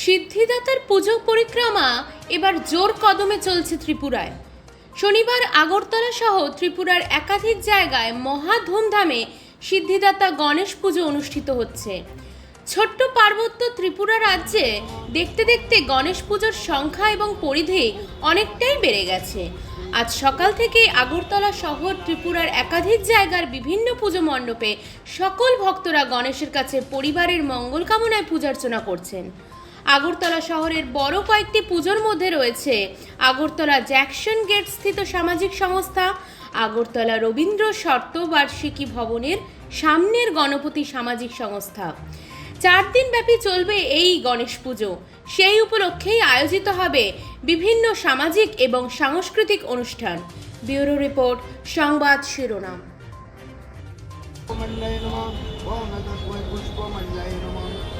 সিদ্ধিদাতার পুজো পরিক্রমা এবার জোর কদমে চলছে ত্রিপুরায়। শনিবার আগরতলা সহ ত্রিপুরার একাধিক জায়গায় মহা ধুমধামে সিদ্ধিদাতা গণেশ পুজো অনুষ্ঠিত হচ্ছে। ছোট্ট পার্বত্য ত্রিপুরা রাজ্যে দেখতে দেখতে গণেশ পুজোর সংখ্যা এবং পরিধি অনেকটাই বেড়ে গেছে। আজ সকাল থেকে আগরতলা শহর ত্রিপুরার একাধিক জায়গার বিভিন্ন পুজো মণ্ডপে সকল ভক্তরা গণেশের কাছে পরিবারের মঙ্গল কামনায় পূজার্চনা করছেন। আগরতলা শহরের বড় কয়েকটি পুজোর মধ্যে রয়েছে। আগরতলা জ্যাকসন গেট স্থিত সামাজিক সংস্থা, আগরতলা রবীন্দ্র শর্তবার্ষিকী ভবনের সামনের গণপতি সামাজিক সংস্থা। চার দিন ব্যাপী চলবে এই গণেশ পুজো। সেই উপলক্ষেই আয়োজিত হবে বিভিন্ন সামাজিক এবং সাংস্কৃতিক অনুষ্ঠান। ব্যুরো রিপোর্ট, সংবাদ শিরোনাম।